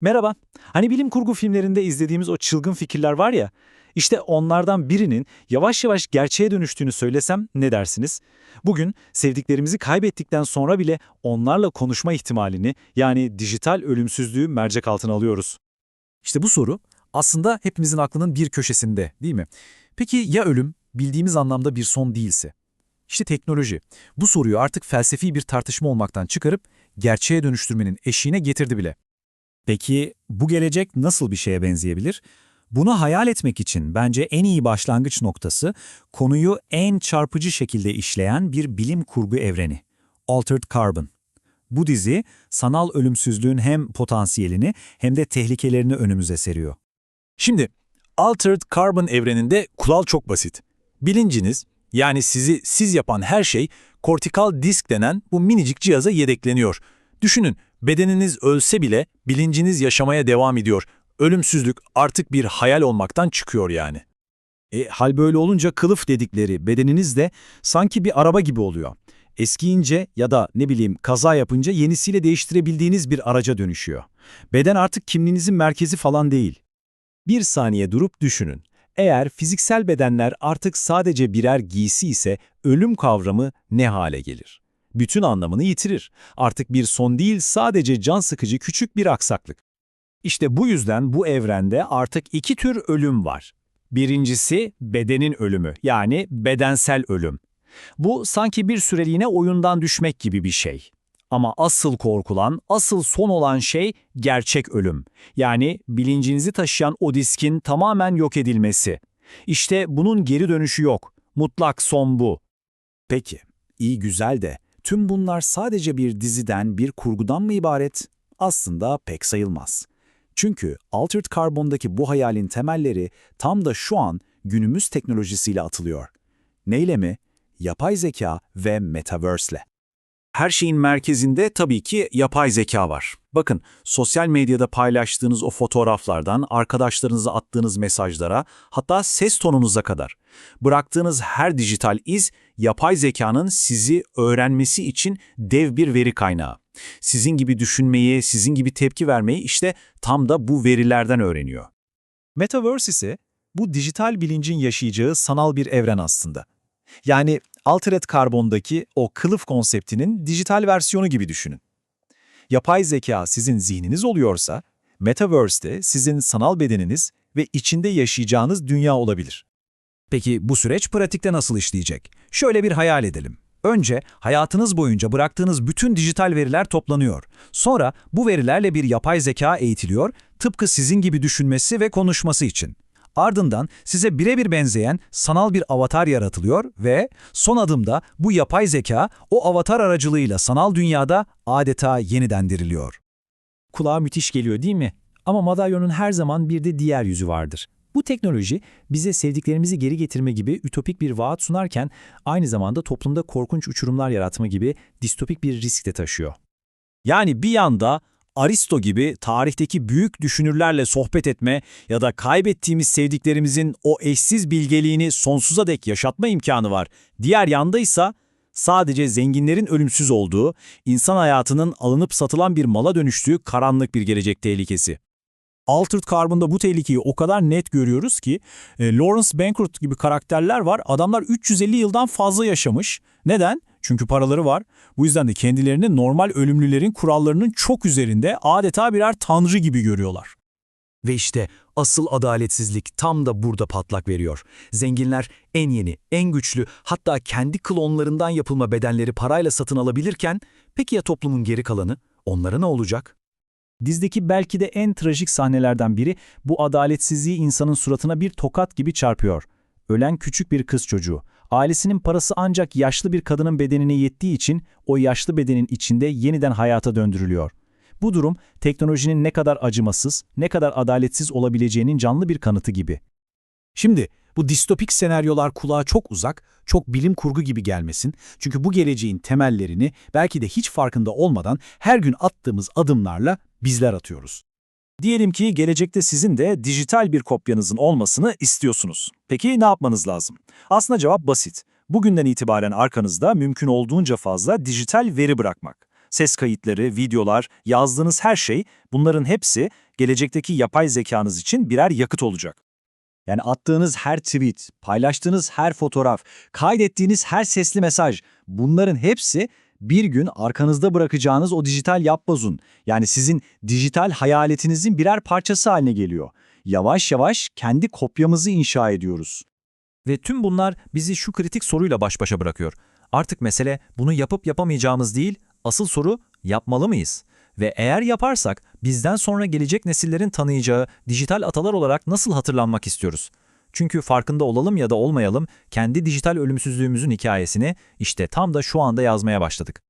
Merhaba. Hani bilim kurgu filmlerinde izlediğimiz o çılgın fikirler var ya, işte onlardan birinin yavaş yavaş gerçeğe dönüştüğünü söylesem ne dersiniz? Bugün sevdiklerimizi kaybettikten sonra bile onlarla konuşma ihtimalini yani dijital ölümsüzlüğü mercek altına alıyoruz. İşte bu soru aslında hepimizin aklının bir köşesinde değil mi? Peki ya ölüm bildiğimiz anlamda bir son değilse? İşte teknoloji bu soruyu artık felsefi bir tartışma olmaktan çıkarıp gerçeğe dönüştürmenin eşiğine getirdi bile. Peki bu gelecek nasıl bir şeye benzeyebilir? Bunu hayal etmek için bence en iyi başlangıç noktası konuyu en çarpıcı şekilde işleyen bir bilim kurgu evreni. Altered Carbon. Bu dizi sanal ölümsüzlüğün hem potansiyelini hem de tehlikelerini önümüze seriyor. Şimdi Altered Carbon evreninde kural çok basit. Bilinciniz yani sizi siz yapan her şey kortikal disk denen bu minicik cihaza yedekleniyor. Düşünün bedeniniz ölse bile bilinciniz yaşamaya devam ediyor. Ölümsüzlük artık bir hayal olmaktan çıkıyor yani. E, hal böyle olunca kılıf dedikleri bedeniniz de sanki bir araba gibi oluyor. Eskiyince ya da ne bileyim kaza yapınca yenisiyle değiştirebildiğiniz bir araca dönüşüyor. Beden artık kimliğinizin merkezi falan değil. Bir saniye durup düşünün. Eğer fiziksel bedenler artık sadece birer giysi ise ölüm kavramı ne hale gelir? Bütün anlamını yitirir. Artık bir son değil sadece can sıkıcı küçük bir aksaklık. İşte bu yüzden bu evrende artık iki tür ölüm var. Birincisi bedenin ölümü yani bedensel ölüm. Bu sanki bir süreliğine oyundan düşmek gibi bir şey. Ama asıl korkulan, asıl son olan şey gerçek ölüm. Yani bilincinizi taşıyan o diskin tamamen yok edilmesi. İşte bunun geri dönüşü yok. Mutlak son bu. Peki, iyi güzel de tüm bunlar sadece bir diziden, bir kurgudan mı ibaret? Aslında pek sayılmaz. Çünkü Altered Carbon'daki bu hayalin temelleri tam da şu an günümüz teknolojisiyle atılıyor. Neyle mi? Yapay zeka ve Metaverse'le. Her şeyin merkezinde tabii ki yapay zeka var. Bakın, sosyal medyada paylaştığınız o fotoğraflardan, arkadaşlarınıza attığınız mesajlara, hatta ses tonunuza kadar. Bıraktığınız her dijital iz, yapay zekanın sizi öğrenmesi için dev bir veri kaynağı. Sizin gibi düşünmeyi, sizin gibi tepki vermeyi işte tam da bu verilerden öğreniyor. Metaverse ise bu dijital bilincin yaşayacağı sanal bir evren aslında. Yani Altered Carbon'daki o kılıf konseptinin dijital versiyonu gibi düşünün. Yapay zeka sizin zihniniz oluyorsa, Metaverse'de sizin sanal bedeniniz ve içinde yaşayacağınız dünya olabilir. Peki bu süreç pratikte nasıl işleyecek? Şöyle bir hayal edelim. Önce hayatınız boyunca bıraktığınız bütün dijital veriler toplanıyor. Sonra bu verilerle bir yapay zeka eğitiliyor, tıpkı sizin gibi düşünmesi ve konuşması için. Ardından size birebir benzeyen sanal bir avatar yaratılıyor ve son adımda bu yapay zeka o avatar aracılığıyla sanal dünyada adeta yeniden diriliyor. Kulağa müthiş geliyor değil mi? Ama madalyonun her zaman bir de diğer yüzü vardır. Bu teknoloji bize sevdiklerimizi geri getirme gibi ütopik bir vaat sunarken aynı zamanda toplumda korkunç uçurumlar yaratma gibi distopik bir risk de taşıyor. Yani bir yanda Aristo gibi tarihteki büyük düşünürlerle sohbet etme ya da kaybettiğimiz sevdiklerimizin o eşsiz bilgeliğini sonsuza dek yaşatma imkanı var. Diğer yanda ise sadece zenginlerin ölümsüz olduğu, insan hayatının alınıp satılan bir mala dönüştüğü karanlık bir gelecek tehlikesi. Altered Carbon'da bu tehlikeyi o kadar net görüyoruz ki e, Lawrence Bankroft gibi karakterler var. Adamlar 350 yıldan fazla yaşamış. Neden? Çünkü paraları var. Bu yüzden de kendilerini normal ölümlülerin kurallarının çok üzerinde adeta birer tanrı gibi görüyorlar. Ve işte asıl adaletsizlik tam da burada patlak veriyor. Zenginler en yeni, en güçlü, hatta kendi klonlarından yapılma bedenleri parayla satın alabilirken, peki ya toplumun geri kalanı? Onlara ne olacak? Dizdeki belki de en trajik sahnelerden biri bu adaletsizliği insanın suratına bir tokat gibi çarpıyor. Ölen küçük bir kız çocuğu. Ailesinin parası ancak yaşlı bir kadının bedenine yettiği için o yaşlı bedenin içinde yeniden hayata döndürülüyor. Bu durum teknolojinin ne kadar acımasız, ne kadar adaletsiz olabileceğinin canlı bir kanıtı gibi. Şimdi bu distopik senaryolar kulağa çok uzak, çok bilim kurgu gibi gelmesin. Çünkü bu geleceğin temellerini belki de hiç farkında olmadan her gün attığımız adımlarla bizler atıyoruz. Diyelim ki gelecekte sizin de dijital bir kopyanızın olmasını istiyorsunuz. Peki ne yapmanız lazım? Aslında cevap basit. Bugünden itibaren arkanızda mümkün olduğunca fazla dijital veri bırakmak. ses kayıtları, videolar, yazdığınız her şey, bunların hepsi gelecekteki yapay zekanız için birer yakıt olacak. Yani attığınız her tweet, paylaştığınız her fotoğraf, kaydettiğiniz her sesli mesaj, bunların hepsi bir gün arkanızda bırakacağınız o dijital yapbozun, yani sizin dijital hayaletinizin birer parçası haline geliyor. Yavaş yavaş kendi kopyamızı inşa ediyoruz. Ve tüm bunlar bizi şu kritik soruyla baş başa bırakıyor. Artık mesele bunu yapıp yapamayacağımız değil, asıl soru yapmalı mıyız? Ve eğer yaparsak bizden sonra gelecek nesillerin tanıyacağı dijital atalar olarak nasıl hatırlanmak istiyoruz? Çünkü farkında olalım ya da olmayalım kendi dijital ölümsüzlüğümüzün hikayesini işte tam da şu anda yazmaya başladık.